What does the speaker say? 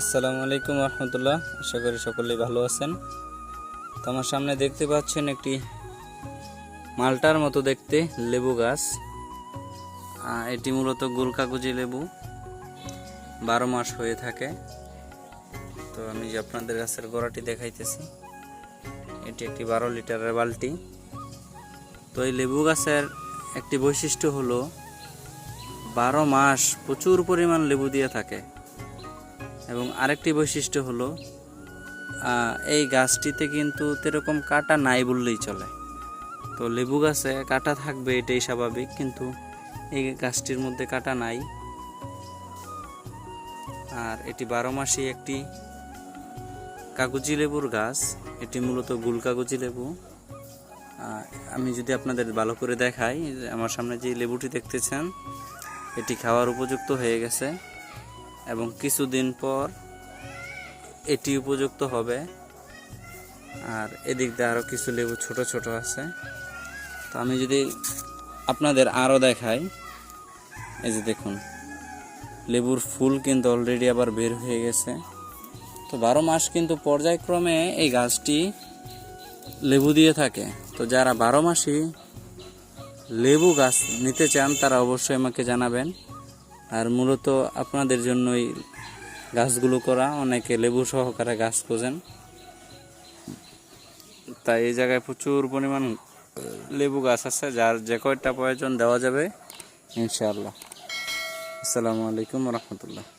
আসসালামু আলাইকুম রহমতুল্লাহ। আশা করি সকলেই ভালো আছেন। তো আমার সামনে দেখতে পাচ্ছেন একটি মালটার মতো দেখতে লেবু গাছ। এটি মূলত গোলকাগজি লেবু। বারো মাস হয়ে থাকে। তো আমি যে আপনাদের গাছের গোড়াটি দেখাইতেছি, এটি একটি বারো লিটারের বালতি। তো এই লেবু গাছের একটি বৈশিষ্ট্য হলো, বারো মাস প্রচুর পরিমাণ লেবু দিয়ে থাকে। এবং আরেকটি বৈশিষ্ট্য হলো এই গাছটিতে কিন্তু তেরকম কাটা নাই বললেই চলে। তো লেবু গাছে কাটা থাকবে এটাই স্বাভাবিক, কিন্তু এই গাছটির মধ্যে কাটা নাই। আর এটি বারো মাসি একটি কাগজি লেবুর গাছ, এটি মূলত গুল কাগজি লেবু। আমি যদি আপনাদের ভালো করে দেখাই আমার সামনে যে লেবুটি দেখতেছেন, এটি খাওয়ার উপযুক্ত হয়ে গেছে। এবং কিছুদিন পর এটি উপযুক্ত হবে। আর এদিক দিয়ে আরও কিছু লেবু ছোট ছোট আছে। তো আমি যদি আপনাদের আরও দেখাই, এই যে দেখুন, লেবুর ফুল কিন্তু অলরেডি আবার বের হয়ে গেছে। তো বারো মাস কিন্তু পর্যায়ক্রমে এই গাছটি লেবু দিয়ে থাকে। তো যারা বারো মাসই লেবু গাছ নিতে চান, তারা অবশ্যই আমাকে জানাবেন। আর মূলত আপনাদের জন্যই গাছগুলো করা, অনেকে লেবু সহকারে গাছ খোঁজেন। তাই এই জায়গায় প্রচুর পরিমাণ লেবু গাছ আছে, যার যে কয়টা প্রয়োজন দেওয়া যাবে, ইনশাআল্লাহ। আসসালামু আলাইকুম রহমতুল্লাহ।